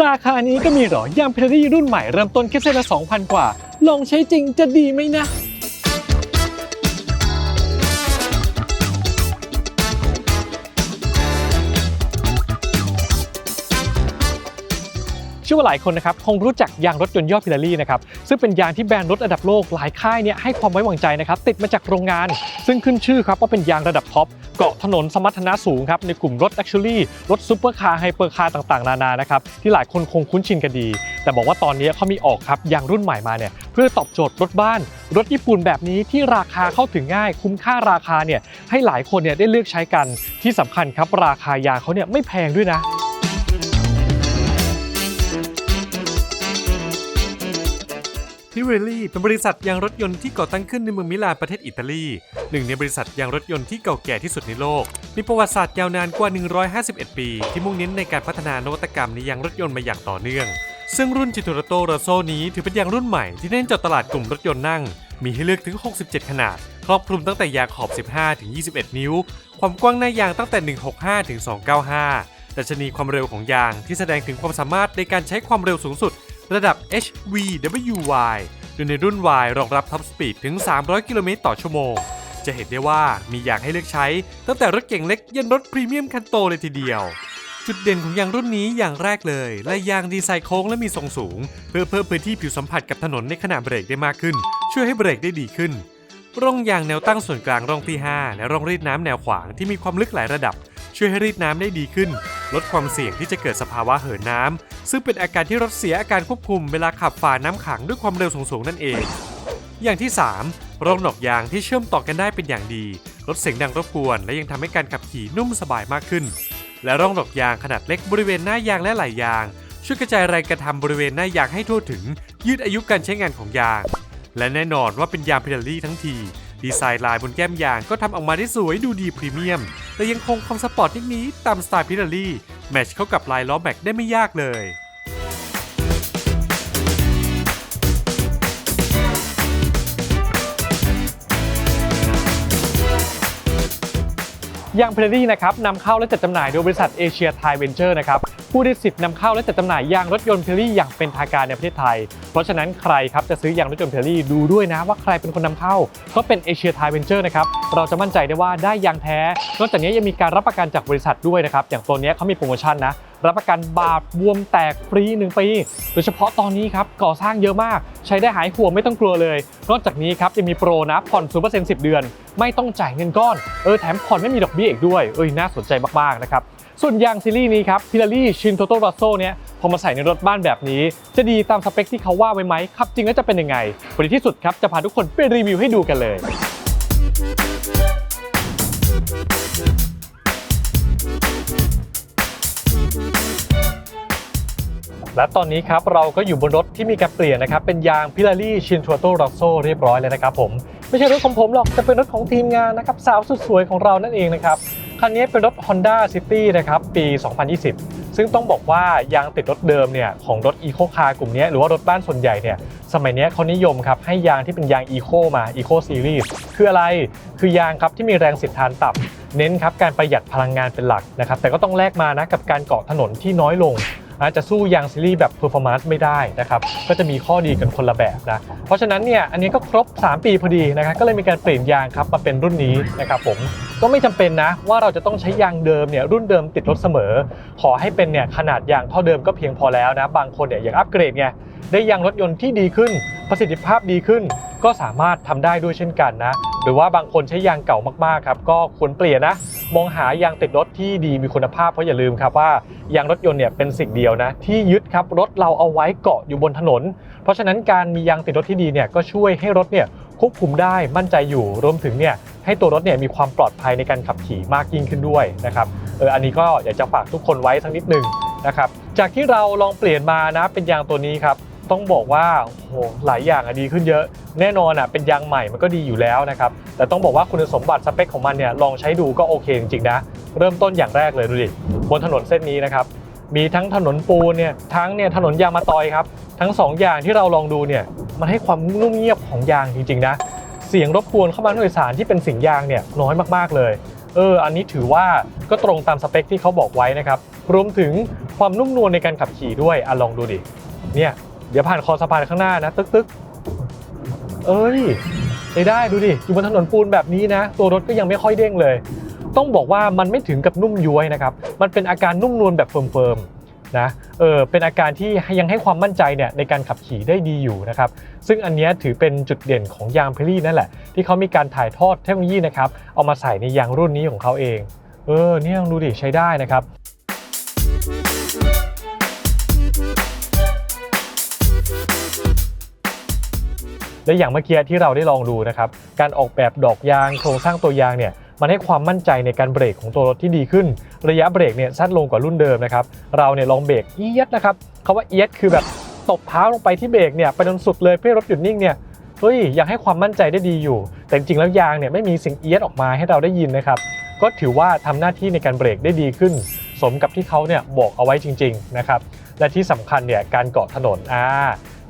ราคานี้ก็มีหรอยางพิลารี่รุ่นใหม่เริ่มต้นแค่เส้นละ2,000 กว่า ลองใช้จริงจะดีไหมนะ ชื่อว่าหลายคนนะครับคงรู้จักยางรถยนต์ย่อพิลารี่นะครับซึ่งเป็นยางที่แบรนด์รถระดับโลกหลายค่ายเนี่ยให้ความไว้วางใจนะครับติดมาจากโรงงาน ซึ่งขึ้นชื่อครับว่าเป็นยางระดับท็อปเกาะถนนสมรรถนะสูงครับในกลุ่มรถ l ั x ช r y รถซูเปอร์คาร์ไฮเปอร์คาร์ต่างๆ นานานะครับที่หลายคนคงคุ้นชินกันดี แต่บอกว่าตอนนี้เขามีออกครับยางรุ่นใหม่มาเนี่ยเพื่อตอบโจทย์รถบ้าน รถญี่ปุ่นแบบนี้ที่ราคาเข้าถึงง่าย คุ้มค่าราคาเนี่ยให้หลายคนเนี่ยได้เลือกใช้กันที่สำคัญครับราคายางเขาเนี่ยไม่แพงด้วยนะ พิเรลี่เป็นบริษัทยางรถยนต์ที่ก่อตั้งขึ้นในเมืองมิลานประเทศอิตาลี หนึ่งในบริษัทยางรถยนต์ที่เก่าแก่ที่สุดในโลก มีประวัติศาสตร์ยาวนานกว่า 151 ปี ที่มุ่งเน้นในการพัฒนานวัตกรรมในยางรถยนต์มาอย่างต่อเนื่อง ซึ่งรุ่นจิตูรโตโรโซนี้ถือเป็นยางรุ่นใหม่ที่เน้นเจาะตลาดกลุ่มรถยนต์นั่ง มีให้เลือกถึง 67 ขนาด ครอบคลุมตั้งแต่ยางขอบ 15 ถึง 21 นิ้ว ความกว้างหน้ายางตั้งแต่ 165 ถึง 295ดัชนีความเร็วของยางที่แสดงถึงความสามารถในการใช้ความเร็วสูงสุด ระดับ HVWY โดยในรุ่น Y รองรับท็อปสปีดถึง 300 กิโลเมตรต่อชั่วโมง จะเห็นได้ว่ามีอย่างให้เลือกใช้ ตั้งแต่รถเก่งเล็กยันรถพรีเมียมคันโตเลยทีเดียว จุดเด่นของยางรุ่นนี้อย่างแรกเลยและยางดีไซน์โค้งและมีทรงสูง เพื่อเพิ่มพื้นที่ผิวสัมผัสกับถนนในขณะเบรกได้มากขึ้น ช่วยให้เบรกได้ดีขึ้นร่องยางแนวตั้งส่วนกลางร่องที่ 5 และร่องรีดน้ำแนวขวางที่มีความลึกหลายระดับ ช่วยให้รีดน้ำได้ดีขึ้น ลดความเสี่ยงที่จะเกิดสภาวะเหินน้ำ ซึ่งเป็นอาการที่รถเสียอาการควบคุมเวลาขับฝ่าน้ำขังด้วยความเร็วสูงๆนั่นเอง อย่างที่ 3 ร่องหนอกยางที่เชื่อมต่อกันได้เป็นอย่างดี ลดเสียงดังรบกวน และยังทำให้การขับขี่นุ่มสบายมากขึ้น และร่องหนอกยางขนาดเล็กบริเวณหน้ายางและไหล่ยาง ช่วยกระจายแรงกระทำบริเวณหน้ายางให้ทั่วถึง ยืดอายุการใช้งานของยาง และแน่นอนว่าเป็นยางพิลารี่ทั้งที ดีไซน์ลายบนแก้มยางก็ทำออกมาได้สวยดูดีพรีเมียม แต่ยังคงความสปอร์ตนิดนี้ตามสไตล์พิลารี่ แมชเข้ากับลายล้อแม็กได้ไม่ยากเลยยางเพลรี่นะครับนำเข้าและจัดจำหน่ายโดยบริษัทเอเชียไทยเวนเจอร์นะครับ ผู้ได้สิทธิ์นำเข้าและจัดจำหน่ายยางรถยนต์เพลรี่อย่างเป็นทางการในประเทศไทย เพราะฉะนั้นใครครับจะซื้อยางรถยนต์เพลรี่ดูด้วยนะว่าใครเป็นคนนำเข้า ก็เป็นเอเชียไทยเวนเจอร์นะครับเราจะมั่นใจได้ว่าได้ยางแท้ นอกจากนี้ยังมีการรับประกันจากบริษัทด้วยนะครับอย่างตัวนี้เขามีโปรโมชั่นนะรับประกันบาดบวมแตกฟรี1ปีโดยเฉพาะตอนนี้ครับก่อสร้างเยอะมาก ใช้ได้หายห่วงไม่ต้องกลัวเลย นอกจากนี้ครับยังมีโปรนะผ่อน0% 10 เดือน ไม่ต้องจ่ายเงินก้อน เออแถมผ่อนไม่มีดอกเบี้ยอีกด้วย เอ้ยน่าสนใจมาก ๆ นะครับ ส่วนยางซีรีส์นี้ครับพิลารี่ชินโตโตรัสโซเนี่ยพอมาใส่ในรถบ้านแบบนี้ จะดีตามสเปคที่เขาว่าไว้ไหมขับจริงแล้วจะเป็นยังไงวันนี้ที่สุดครับจะพาทุกคนไปรีวิวให้ดูกันเลยและตอนนี้ครับเราก็อยู่บนรถที่มีการเปลี่ยนนะครับ เป็นยางพิลารี่ชินทัวโตร o โซเรียบร้อยเลยนะครับผม ไม่ใช่รถของผมหรอกแต่เป็นรถของทีมงานนะครับ สาวสุดสวยของเรานั่นเองนะครับ คันนี้เป็นรถ Honda City นะครับ ปี 2020 ซึ่งต้องบอกว่ายางติดรถเดิมเนี่ยของรถ Eco Car กลุ่มนี้หรือว่ารถบ้านส่วนใหญ่เนี่ยสมัยนี้เขานิยมครับให้ยางที่เป็นยาง Eco มา Eco Series คืออะไร คือยางครับที่มีแรงสียดทานต่ำเน้นครับการประหยัดพลังงานเป็นหลักนะครับ แต่ก็ต้องแลกมานะกับการเกาะถนนที่น้อยลงอาจจะสู้ยางซีรีส์แบบ performance ไม่ได้นะครับ ก็จะมีข้อดีกันคนละแบบนะ เพราะฉะนั้นเนี่ย อันนี้ก็ครบ 3 ปีพอดีนะครับ ก็เลยมีการเปลี่ยนยางครับมาเป็นรุ่นนี้นะครับผม ก็ไม่จำเป็นนะว่าเราจะต้องใช้ยางเดิมเนี่ยรุ่นเดิมติดรถเสมอ ขอให้เป็นเนี่ยขนาดยางเท่าเดิมก็เพียงพอแล้วนะ บางคนเนี่ยอยากอัปเกรดไงได้ยางรถยนต์ที่ดีขึ้น ประสิทธิภาพดีขึ้น ก็สามารถทำได้ด้วยเช่นกันนะ หรือว่าบางคนใช้ยางเก่ามากๆครับก็ควรเปลี่ยนนะมองหายางติดรถที่ดีมีคุณภาพเพราะอย่าลืมครับว่ายางรถยนต์เนี่ยเป็นสิ่งเดียวนะ ที่ยึดครับรถเราเอาไว้เกาะอยู่บนถนน เพราะฉะนั้นการมียางติดรถที่ดีเนี่ยก็ช่วยให้รถเนี่ยควบคุมได้มั่นใจอยู่รวมถึงเนี่ย ให้ตัวรถเนี่ยมีความปลอดภัยในการขับขี่มากยิ่งขึ้นด้วยนะครับเอออันนี้ก็อยากจะฝากทุกคนไว้สักนิดหนึ่งนะครับจากที่เราลองเปลี่ยนมานะเป็นยางตัวนี้ครับต้องบอกว่าโหหลายอย่างอะดีขึ้นเยอะ แน่นอนอะเป็นยางใหม่มันก็ดีอยู่แล้วนะครับแต่ต้องบอกว่าคุณสมบัติสเปคของมันเนี่ยลองใช้ดูก็โอเคจริงๆนะเริ่มต้นอย่างแรกเลยดูดิบนถนนเส้นนี้นะครับมีทั้งถนนปูนเนี่ยทั้งเนี่ยถนนยางมะตอยครับทั้งสองอย่างที่เราลองดูเนี่ยมันให้ความนุ่มเงียบของยางจริงๆนะ เสียงรบกวนเข้ามาด้วยสารที่เป็นเสียงยางเนี่ยน้อยมากๆเลย เออ อันนี้ถือว่าก็ตรงตามสเปคที่เขาบอกไว้นะครับ รวมถึงความนุ่มนวลในการขับขี่ด้วยอะลองดูดิ เนี่ย เดี๋ยวผ่านคอสะพานข้างหน้านะ ตึกตึกเอ้ยใช้ได้ดูดิ อยู่บนถนนปูนแบบนี้นะ ตัวรถก็ยังไม่ค่อยเด้งเลย ต้องบอกว่ามันไม่ถึงกับนุ่มย้วยนะครับ มันเป็นอาการนุ่มนวลแบบเฟิร์มๆ นะเออเป็นอาการที่ยังให้ความมั่นใจเนี่ยในการขับขี่ได้ดีอยู่นะครับซึ่งอันนี้ถือเป็นจุดเด่นของยางเพลลี่นั่นแหละ ที่เขามีการถ่ายทอดเทคโนโลยีนะครับเอามาใส่ในยางรุ่นนี้ของเขาเอง เออเนี่ยลองดูดิใช้ได้นะครับและอย่างเมื่อกี้ที่เราได้ลองดูนะครับ การออกแบบดอกยางโครงสร้างตัวยางเนี่ย มันให้ความมั่นใจในการเบรกของตัวรถที่ดีขึ้น ระยะเบรกเนี่ยสั้นลงกว่ารุ่นเดิมนะครับเราเนี่ยลองเบรกเอียดนะครับคาว่าเอียดคือแบบตบเท้าลงไปที่เบรกเนี่ยไปจนสุดเลยเพื่อรถหยุดนิ่งเนี่ยเฮ้ยยังให้ความมั่นใจได้ดีอยู่ แต่จริงๆแล้วยางเนี่ยไม่มีเสียงเอียดออกมาให้เราได้ยินนะครับก็ถือว่าทำหน้าที่ในการเบรกได้ดีขึ้น สมกับที่เขาเนี่ยบอกเอาไว้จริงๆนะครับและที่สำคัญเนี่ยการเกาะถนนอ่า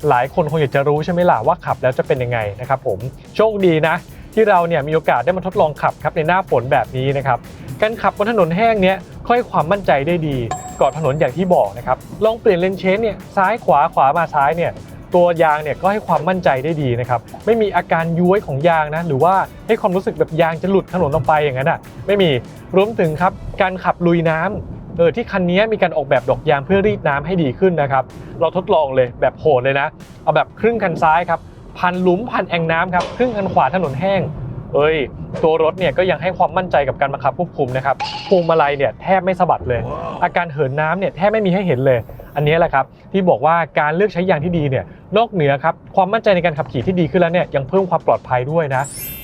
หลายคนคงอยากจะรู้ใช่ไหมล่ะว่าขับแล้วจะเป็นยังไงนะครับผมโชคดีนะ ที่เราเนี่ยมีโอกาสได้มาทดลองขับครับในหน้าฝนแบบนี้นะครับการขับบนถนนแห้งเนี้ยค่อยความมั่นใจได้ดีเกาะถนนอย่างที่บอกนะครับลองเปลี่ยนเลนเชนเนี่ยซ้ายขวาขวามาซ้ายเนี่ยตัวยางเนี่ยก็ให้ความมั่นใจได้ดีนะครับไม่มีอาการย้วยของยางนะหรือว่าให้ความรู้สึกแบบยางจะหลุดถนนออกไปอย่างนั้นอะไม่มีรวมถึงครับการขับลุยน้ำเออที่คันนี้มีการออกแบบดอกยางเพื่อรีดน้ำให้ดีขึ้นนะครับ เราทดลองเลยแบบโหดเลยนะ เอาแบบครึ่งคันซ้ายครับ พันหลุมพันแอ่งน้ำครับครึ่งคันขวาถนนแห้ง เอ้ย ตัวรถเนี่ยก็ยังให้ความมั่นใจกับการบังคับควบคุมนะครับพวงมาลัยเนี่ยแทบไม่สะบัดเลย อาการเหินน้ำเนี่ยแทบไม่มีให้เห็นเลย อันนี้แหละครับที่บอกว่าการเลือกใช้ยางที่ดีเนี่ยนอกเหนือครับความมั่นใจในการขับขี่ที่ดีขึ้นแล้วเนี่ยยังเพิ่มความปลอดภัยด้วยนะ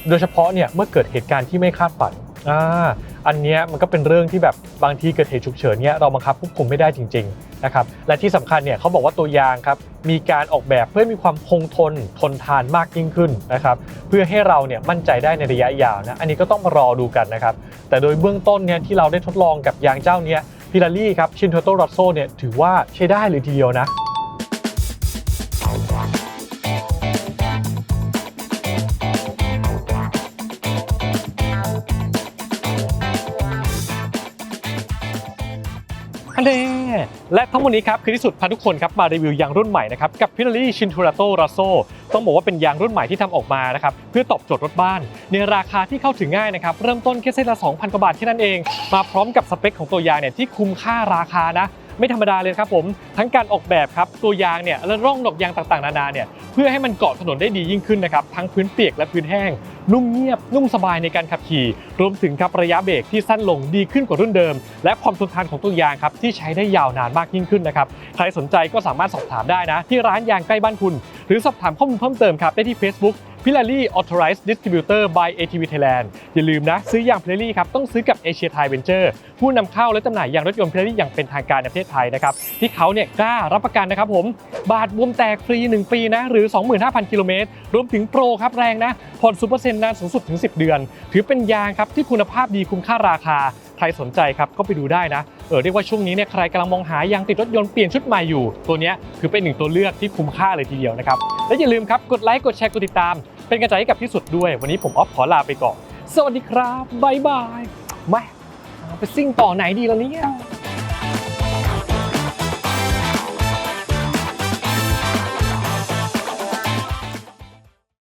โดยเฉพาะเนี่ยเมื่อเกิดเหตุการณ์ที่ไม่คาดฝัน อ่าอันเนี้ยมันก็เป็นเรื่องที่แบบบางทีเกิดเหตุฉุกเฉินเนี่ยเราบังคับควบคุมไม่ได้จริงๆนะครับและที่สำคัญเนี่ยเขาบอกว่าตัวยางครับมีการออกแบบเพื่อมีความคงทนทนทานมากยิ่งขึ้นนะครับเพื่อให้เราเนี่ยมั่นใจได้ในระยะยาวนะอันนี้ก็ต้องมารอดูกันนะครับแต่โดยเบื้องต้นเนี่ยที่เราได้ทดลองกับยางเจ้าเนี้ยพิลารี่ครับชินโตโตรอโซเนี่ยถือว่าใช้ได้เลยทีเดียวนะ อันเน่และทั้งหมดนี้ครับคือที่สุดพาทุกคนครับมารีวิวยางรุ่นใหม่นะครับกับพิลารี่ชินทูราโตราโซต้องบอกว่าเป็นยางรุ่นใหม่ที่ทำออกมานะครับเพื่อตอบโจทย์รถบ้าน ในราคาที่เข้าถึงง่ายนะครับเริ่มต้นแค่เส้นละ 2,000 กว่าบาทแค่นั้นเอง มาพร้อมกับสเปคของตัวยางเนี่ยที่คุ้มค่าราคานะไม่ธรรมดาเลยครับผม ทั้งการออกแบบครับ ตัวยางเนี่ยและร่องดอกยางต่างๆ นานาเนี่ยเพื่อให้มันเกาะถนนได้ดียิ่งขึ้นนะครับ ทั้งพื้นเปียกและพื้นแห้ง นุ่มเงียบ นุ่มสบายในการขับขี่ รวมถึงครับระยะเบรกที่สั้นลงดีขึ้นกว่ารุ่นเดิม และความทนทานของตัวยางครับที่ใช้ได้ยาวนานมากยิ่งขึ้นนะครับใครสนใจก็สามารถสอบถามได้นะ ที่ร้านยางใกล้บ้านคุณ หรือสอบถามข้อมูลเพิ่มเติมครับได้ที่ Facebook พิลารี่ Authorized Distributor by ATV Thailand อย่าลืมนะ ซื้อยางพิลารี่ครับ ต้องซื้อกับ Asia Thai Venture ผู้นำเข้าและจำหน่ายยางรถยนต์พิลารี่อย่างเป็นทางการในประเทศไทยนะครับ ที่เขาเนี่ยกล้ารับประกันนะครับผม บาทบวมแตกฟรี 1 ปีนะ หรือ 25,000 กิโลเมตร รวมถึงโปรครับแรงนะ ผ่อน0%นานสูงสุดถึง 10 เดือน ถือเป็นยางครับที่คุณภาพดีคุ้มค่าราคา ใครสนใจครับก็ไปดูได้นะเออเรียกว่าช่วงนี้เนี่ยใครกำลังมองหายางติดรถยนต์เปลี่ยนชุดใหม่อยู่ ตัวเนี้ยคือเป็นหนึ่งตัวเลือกที่คุ้มค่าเลยทีเดียวนะครับและอย่าลืมครับกดไลค์กดแชร์กดติดตาม เป็นกำลังใจให้กับที่สุดด้วย วันนี้ผมออฟขอลาไปก่อน สวัสดีครับบ๊ายบายมาไปซิ่งต่อไหนดีล่ะเนี่ย